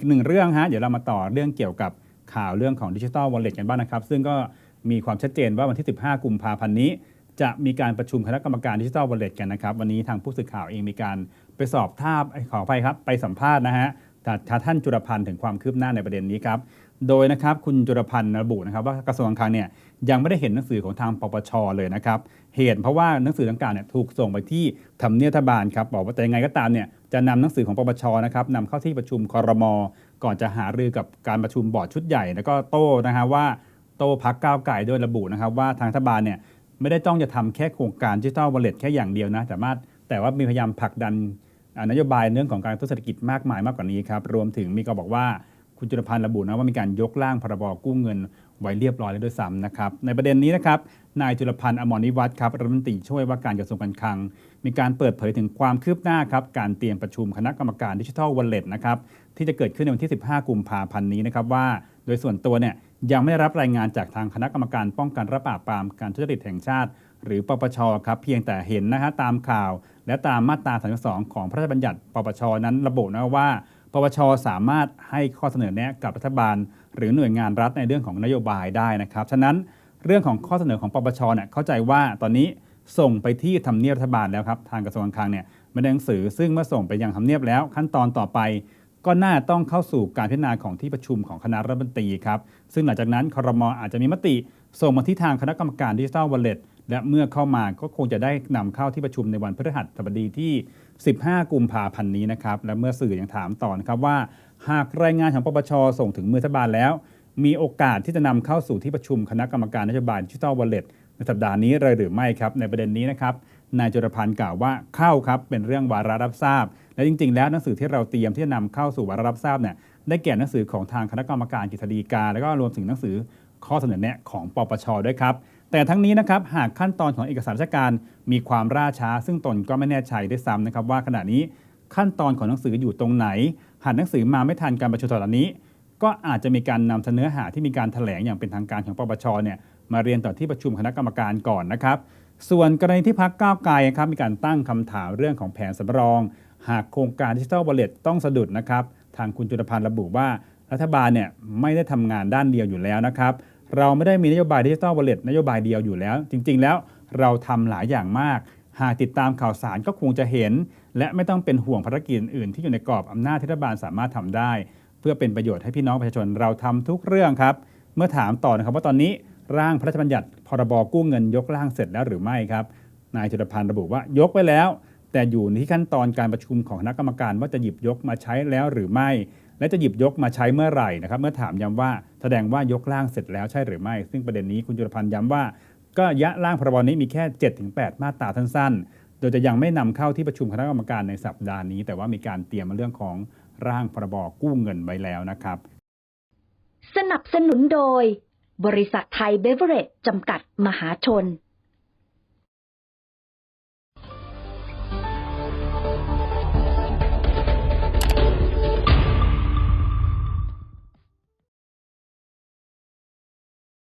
อีกหนึ่งเรื่องฮะเดี๋ยวเรามาต่อเรื่องเกี่ยวกับข่าวเรื่องของดิจิ t a ลวอลเล็ตกันบ้างนะครับ ซึ่งก็มีความชัดเจนว่าวันที่ 15 กุมภาพันธ์นี้ จะมีการประชุมคณะกรรมการดิจิ t a ลวอลเล็ตกันนะครับ วันนี้ทางผู้สื่อข่าวเองมีการไปสอบทาบขออภัยครับ ไปสัมภาษณ์นะฮะจากท่านจุลพันธ์ถึงความคืบหน้าในประเด็นนี้ครับ โดยนะครับคุณจุลพันธ์ระบุนะครับว่ากระทรวงการคลังเนี่ยยังไม่ได้เห็นหนังสือของทางปปชเลยนะครับเหตุเพราะว่าหนังสือดังกล่าวเนี่ยถูกส่งไปที่ทำเนียบรัฐบาลครับบอกว่าแต่ยังไงก็ตามเนี่ย จะนำหนังสือของปปชนะครับนำเข้าที่ประชุมคอรมอก่อนจะหารือกับการประชุมบอร์ดชุดใหญ่ แล้วก็โต้นะฮะว่าโต้พักก้าวไก่โดยระบุนะครับว่าทางรัฐบาลเนี่ยไม่ได้ต้องจะทำแค่โครงการดิจิทัลวอลเล็ตแค่อย่างเดียวนะแต่ว่าแต่ว่ามีพยายามผลักดันนโยบายเรื่องของการกระตุ้นเศรษฐกิจมากมายมากกว่านี้ครับรวมถึงมีก็บอกว่าคุณจุลพันธ์ระบุนะว่ามีการยกร่างพรบกู้เงิน ไว้เรียบร้อยแล้วด้วยซ้ำนะครับในประเด็นนี้นะครับนายจุลพันธ์อมรนิวัฒน์ครับรัฐมนตรีช่วยว่าการกระทรวงการคลัง มีการเปิดเผยถึงความคืบหน้าครับการเตรียมประชุมคณะกรรมการดิจิทัลวอลเล็ตนะครับที่จะเกิดขึ้นในวันที่ 15 กุมภาพันธ์นี้นะครับว่า โดยส่วนตัวเนี่ยยังไม่ได้รับรายงานจากทางคณะกรรมการป้องกันและปราบปรามการทุจริตแห่งชาติ หรือปปชครับเพียงแต่เห็นนะฮะตามข่าว และตามมาตรา 32 ของพระราชบัญญัติ ปปชนั้นระบุนะว่าปปชสามารถให้ข้อเสนอแนะกับรัฐบาล หรือหน่วยงานรัฐในเรื่องของนโยบายได้นะครับ ฉะนั้นเรื่องของข้อเสนอของปปชเนี่ยเข้าใจว่าตอนนี้ส่งไปที่ทำเนียบรัฐบาลแล้วครับทางกระทรวงการคลังเนี่ยไม่ได้หนังสือซึ่งเมื่อส่งไปยังทำเนียบแล้ว ขั้นตอนต่อไป ก็น่าต้องเข้าสู่การพิจารณาของที่ประชุมของคณะรัฐมนตรีครับซึ่งหลังจากนั้นคอรมออาจจะมีมติ ส่งมาที่ทางคณะกรรมการดิจิทัลวอลเล็ตและเมื่อเข้ามาก็คงจะได้นำเข้าที่ประชุมในวันพฤหัสบดีที่ 15 กุมภาพันธ์นี้นะครับและเมื่อสื่อยังถามต่อนะครับว่า หากรายงานของปปชส่งถึงมือรัฐบาลแล้ว มีโอกาสที่จะนำเข้าสู่ที่ประชุมคณะกรรมการนโยบายดิจิทัลวอลเล็ตในสัปดาห์นี้เลยหรือไม่ครับ ในประเด็นนี้นะครับนายจุลพันธ์กล่าวว่าเข้าครับเป็นเรื่องวาระรับทราบ และจริง ๆ แล้วหนังสือที่เราเตรียมที่จะนำเข้าสู่วาระรับทราบเนี่ยได้แก่หนังสือของทางคณะกรรมการกฤษฎีกา แล้วก็รวมถึงหนังสือข้อเสนอแนะของปปชด้วยครับแต่ทั้งนี้นะครับหากขั้นตอนของเอกสารราชการมีความล่าช้า ซึ่งตนก็ไม่แน่ใจได้วยซ้ำนะครับว่าขณะนี้ ขั้นตอนของหนังสืออยู่ตรงไหน หากหนังสือมาไม่ทันการประชุมตอนนี้ ก็อาจจะมีการนำเสนอหาที่มีการแถลงอย่างเป็นทางการของปปชเนี่ยมาเรียนต่อที่ประชุมคณะกรรมการก่อนนะครับ ส่วนกรณีที่พักก้าวไกลครับมีการตั้งคำถามเรื่องของแผนสำรอง หากโครงการดิจิทัลวอลเลตต้องสะดุดนะครับทางคุณจุลพันธ์ระบุว่า รัฐบาลเนี่ยไม่ได้ทำงานด้านเดียวอยู่แล้วนะครับเราไม่ได้มีนโยบายดิจิทัลวอลเลตนโยบายเดียวอยู่แล้ว จริง ๆ แล้วเราทำหลายอย่างมาก หากติดตามข่าวสารก็คงจะเห็น และไม่ต้องเป็นห่วงภารกิจอื่นที่อยู่ในกรอบอำนาจที่รัฐบาลสามารถทำได้ เพื่อเป็นประโยชน์ให้พี่น้องประชาชนเราทำทุกเรื่องครับ เมื่อถามต่อนะครับว่าตอนนี้ร่างพระราชบัญญัติพรบกู้เงินยกร่างเสร็จแล้วหรือไม่ครับนายจุลพันธ์ระบุว่ายกไว้แล้ว แต่อยู่ในที่ขั้นตอนการประชุมของคณะกรรมการว่าจะหยิบยกมาใช้แล้วหรือไม่ และจะหยิบยกมาใช้เมื่อไหร่นะครับ เมื่อถามย้ำว่าแสดงว่ายกร่างเสร็จแล้วใช่หรือไม่ ซึ่งประเด็นนี้คุณจุลพันธ์ย้ำว่า ก็ยะร่างพรบนี้มีแค่ 7-8 มาตราสั้นๆ โดยจะยังไม่นำเข้าที่ประชุมคณะกรรมการในสัปดาห์นี้ แต่ว่ามีการเตรียมเรื่องของร่างพรบกู้เงินไว้แล้วนะครับ สนับสนุนโดย บริษัทไทยเบเวอเรจจำกัดมหาชน